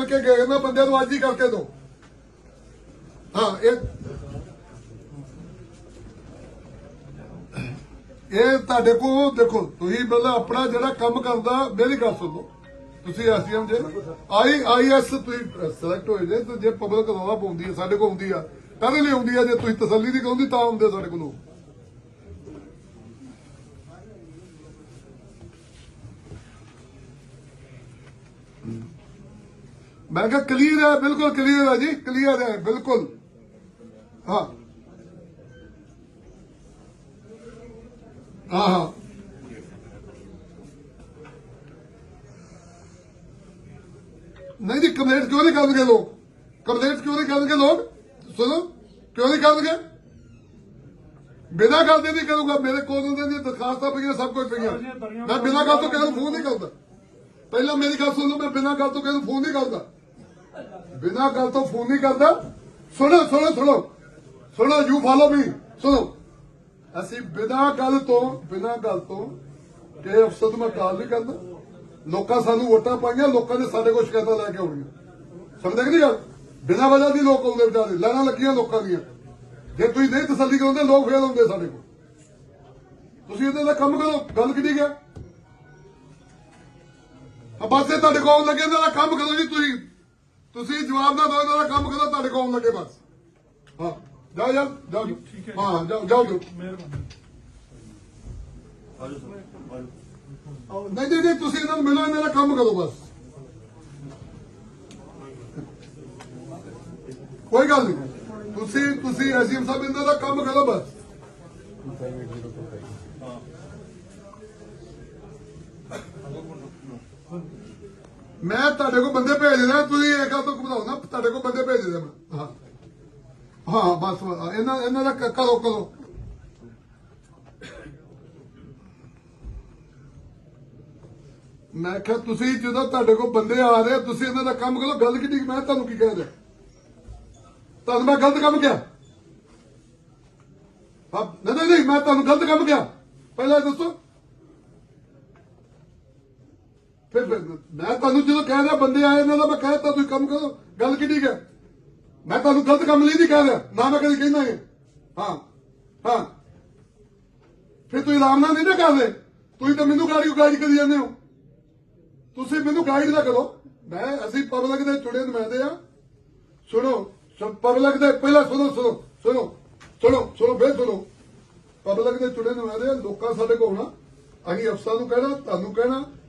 ਕਰਕੇ ਗਏ ਨਾ ਬੰਦਿਆਂ ਨੂੰ ਅੱਜ ਹੀ ਕਰਕੇ ਦੋ ਹਾਂ, ਇਹ ਇਹ ਤੁਹਾਡੇ ਕੋਲ, ਦੇਖੋ, ਤੁਸੀਂ ਮਤਲਬ ਆਪਣਾ ਜਿਹੜਾ ਕੰਮ ਕਰਦਾ, ਮੇਰੀ ਗੱਲ ਸੁਣੋ ਤੁਸੀਂ ਐਸਡੀਐਮ ਜੇ, ਆਈ, ਆਈਐਸ ਤੁਸੀਂ ਸਿਲੈਕਟ ਹੋਏ ਜੇ, ਤੇ ਜੇ ਪਬਲਿਕ ਰੌਲਾ ਪਾਉਂਦੀ ਹੈ ਸਾਡੇ ਕੋਲ ਆਉਂਦੀ ਆ, ਕਾਹਦੇ ਲਈ ਆਉਂਦੀ ਆ? ਜੇ ਤੁਸੀਂ ਤਸੱਲੀ ਦੀ ਕਹਿੰਦੀ ਤਾਂ ਆਉਂਦੇ ਸਾਡੇ ਕੋਲ। ਲੋਕ। ਮੈਂ ਕਿਹਾ ਕਲੀਅਰ ਹੈ ਬਿਲਕੁਲ ਕਲੀਅਰ ਹੈ ਜੀ ਕਲੀਅਰ ਹੈ ਬਿਲਕੁਲ ਹਾਂ ਹਾਂ ਹਾਂ ਨਹੀਂ ਜੀ ਕੰਪਲੇਂਟ ਕਿਉਂ ਨਹੀਂ ਕਰਨਗੇ ਲੋਕ ਕੰਪਲੇਂਟ ਕਿਉਂ ਨਹੀਂ ਕਰਨਗੇ ਲੋਕ ਸੁਣੋ ਕਿਉਂ ਨਹੀਂ ਕਰਨਗੇ ਬਿਨਾਂ ਗੱਲ ਦੇ ਨਹੀਂ ਕਰੂੰਗਾ ਮੇਰੇ ਕੋਲ ਉਹਨਾਂ ਦੀਆਂ ਦਰਖਾਸਤਾਂ ਪਈਆਂ ਸਭ ਕੁਝ ਪਈਆਂ ਮੈਂ ਬਿਨਾਂ ਗੱਲ ਤੋਂ ਕਿਸੇ ਨੂੰ ਫੋਨ ਨਹੀਂ ਕਰਦਾ ਪਹਿਲਾਂ ਮੇਰੀ ਗੱਲ ਸੁਣ ਲਓ ਮੈਂ ਬਿਨਾਂ ਗੱਲ ਤੋਂ ਬਿਨਾਂ ਗੱਲ ਤੋਂ ਫੋਨ ਨਹੀਂ ਕਰਦਾ। ਸੁਣੋ ਸੁਣੋ ਸੁਣੋ। ਸੁਣੋ ਯੂ ਫਾਲੋ ਮੀ ਸੁਣੋ। ਅਸੀਂ ਬਿਨਾਂ ਗੱਲ ਤੋਂ, ਬਿਨਾਂ ਗੱਲ ਤੋਂ ਕਿ ਅਫਸਰ ਨੂੰ ਮੈਂ ਕਾਲ ਨਹੀਂ ਕਰਦਾ। ਲੋਕਾਂ ਸਾਨੂੰ ਵੋਟਾਂ ਪਾਈਆਂ, ਲੋਕਾਂ ਨੇ ਸਾਡੇ ਕੋਲ ਸ਼ਿਕਾਇਤਾਂ ਲੈ ਕੇ ਆਉਣੀਆਂ। ਸਮਝਦੇ ਕਿ ਨਹੀਂ ਗੱਲ? ਬਿਨਾਂ ਵਜ੍ਹਾ ਦੀ ਲੋਕ ਆਉਂਦੇ ਵਿਚਾਰੇ ਲੈਣਾ ਲੱਗੀਆਂ ਲੋਕਾਂ ਦੀਆਂ। ਜੇ ਤੁਸੀਂ ਨਹੀਂ ਤਸੱਲੀ ਕਰਾਉਂਦੇ, ਲੋਕ ਫੇਲ ਹੁੰਦੇ ਸਾਡੇ ਕੋਲ। ਤੁਸੀਂ ਇਹਦੇ ਦਾ ਕੰਮ ਕਰੋ, ਗੱਲ ਕਿੱਡੀ ਗਿਆ ਆ? ਬਸ ਇਹ ਤੁਹਾਡੇ ਕੋਲ ਆਉਣ ਲੱਗੇ, ਇਹਨਾਂ ਦਾ ਕੰਮ ਕਰੋ ਜੀ ਤੁਸੀਂ। ਤੁਸੀਂ ਜਵਾਬ ਨਾ ਦਿਓ ਇਹਨਾਂ ਦਾ ਕੰਮ ਕਰੋ ਤੁਹਾਡੇ ਕੋਲ ਲੱਗੇ ਬਸ। ਹਾਂ ਜਾਓ ਜਾਓ ਜਾਓ। ਜਾਓ। ਹਾਂ ਜਾਓ ਜਾਓ ਜਾਓ। ਨਹੀਂ ਨਹੀਂ ਨਹੀਂ ਤੁਸੀਂ ਇਹਨਾਂ ਨੂੰ ਮਿਲੋ ਇਹਨਾਂ ਦਾ ਕੰਮ ਕਰੋ ਬਸ। ਕੋਈ ਗੱਲ ਨਹੀਂ। ਤੁਸੀਂ ਤੁਸੀਂ ਐਸਐਮ ਸਾਹਿਬ ਇਹਨਾਂ ਦਾ ਕੰਮ ਕਰੋ ਬਸ। ਮੈਂ ਤੁਹਾਡੇ ਕੋਲ ਬੰਦੇ ਭੇਜ ਦੇਣਾ ਤੁਸੀਂ ਇਹ ਗੱਲ ਤੋਂ ਘਬਰਾਓ ਨਾ, ਤੁਹਾਡੇ ਕੋਲ ਬੰਦੇ ਭੇਜ ਦੇਣਾ ਮੈਂ। ਹਾਂ। ਹਾਂ, ਬਸ ਇਹਨਾਂ ਇਹਨਾਂ ਦਾ ਕਰੋ ਕਰੋ। ਮੈਂ ਕਿਹਾ, ਤੁਸੀਂ ਜਦੋਂ ਤੁਹਾਡੇ ਕੋਲ ਬੰਦੇ ਆ ਰਹੇ, ਤੁਸੀਂ ਇਹਨਾਂ ਦਾ ਕੰਮ ਕਰੋ, ਗੱਲ ਕਿੱਡੀ ਮੈਂ ਤੁਹਾਨੂੰ ਕੀ ਕਹਿ ਰਿਹਾ? ਤੁਹਾਨੂੰ ਮੈਂ ਗਲਤ ਕੰਮ ਕਿਹਾ? ਹਾਂ, ਨਹੀਂ ਨਹੀਂ ਮੈਂ ਤੁਹਾਨੂੰ ਗਲਤ ਕੰਮ ਕਿਹਾ। ਪਹਿਲਾਂ ਦੱਸੋ। ਫਿਰ ਫਿਰ ਮੈਂ ਤੁਹਾਨੂੰ ਜਦੋਂ ਕਹਿ ਰਿਹਾ ਬੰਦੇ ਆਏ ਇਹਨਾਂ ਦਾ ਮੈਂ ਕਹਿ ਤਾ ਤੁਸੀਂ ਕੰਮ ਕਰੋ। ਗੱਲ ਕਿੱਡੀ ਹੈ? ਮੈਂ ਤੁਹਾਨੂੰ ਗਲਤ ਕੰਮ ਲਈ ਨਹੀਂ ਕਹਿ ਰਿਹਾ। ਨਾ ਮੈਂ ਕਦੀ ਕਹਿੰਦਾ ਹਾਂ ਹਾਂ ਹਾਂ। ਫਿਰ ਤੁਸੀਂ ਆਰਾਮ ਨਾਲ ਨਹੀਂ ਨਾ ਕਰਦੇ। ਤੁਸੀਂ ਤਾਂ ਮੈਨੂੰ ਗਾੜੀ ਗਾਈਡ ਕਰੀ ਜਾਂਦੇ ਹੋ। ਤੁਸੀਂ ਮੈਨੂੰ ਗਾਈਡ ਨਾ ਕਰੋ। ਮੈਂ, ਅਸੀਂ ਪਬਲਿਕ ਦੇ ਚੁਣੇ ਨੁਮਾਇੰਦੇ ਆ ਸੁਣੋ ਸਭ ਪਬਲਿਕ ਦੇ ਪਹਿਲਾਂ ਸੁਣੋ ਸੁਣੋ ਸੁਣੋ ਸੁਣੋ ਸੁਣੋ, ਫੇਰ ਸੁਣੋ। ਪਬਲਿਕ ਦੇ ਚੁਣੇ ਨੁਮਾਇੰਦੇ ਆ ਲੋਕਾਂ ਸਾਡੇ ਕੋਲ ਨਾ ਅਸੀਂ ਅਫਸਰਾਂ ਨੂੰ ਕਹਿਣਾ, ਤੁਹਾਨੂੰ ਕਹਿਣਾ।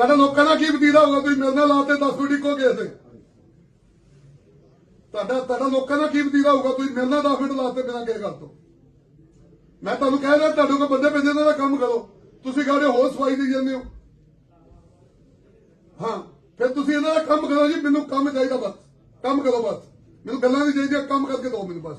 ਤੁਹਾਡਾ ਲੋਕਾਂ ਦਾ ਕੀ ਵਤੀਰਾ ਹੋਊਗਾ? ਤੁਸੀਂ ਮੇਰੇ ਨਾਲ ਲਾਤੇ 10 ਮਿੰਟ ਇੱਕੋ ਗਏ ਤੇ। ਤੁਹਾਡਾ ਤੁਹਾਡਾ ਲੋਕਾਂ ਦਾ ਕੀ ਵਤੀਰਾ ਹੋਊਗਾ? ਤੁਸੀਂ ਮੇਰੇ ਨਾਲ 10 ਮਿੰਟ ਲਾਤੇ ਬਿਨਾਂ ਕਿਸੇ ਗੱਲ ਤੋਂ। ਮੈਂ ਤੁਹਾਨੂੰ ਕਹਿ ਰਿਹਾ, ਤੁਹਾਡੇ ਕੋਲ ਬੰਦੇ ਪੈਂਦੇ ਇਹਨਾਂ ਦਾ ਕੰਮ ਕਰੋ। ਤੁਸੀਂ ਕਹਿੰਦੇ ਹੋਰ ਸਫ਼ਾਈ ਦੇ ਜਾਂਦੇ ਹੋ। ਹਾਂ, ਫਿਰ ਤੁਸੀਂ ਇਹਨਾਂ ਦਾ ਕੰਮ ਕਰੋ ਜੀ, ਮੈਨੂੰ ਕੰਮ ਚਾਹੀਦਾ ਬਸ। ਕੰਮ ਕਰੋ ਬਸ। ਮੈਨੂੰ ਗੱਲਾਂ ਨਹੀਂ ਚਾਹੀਦੀਆਂ, ਕੰਮ ਕਰਕੇ ਦਿਓ ਮੈਨੂੰ ਬਸ।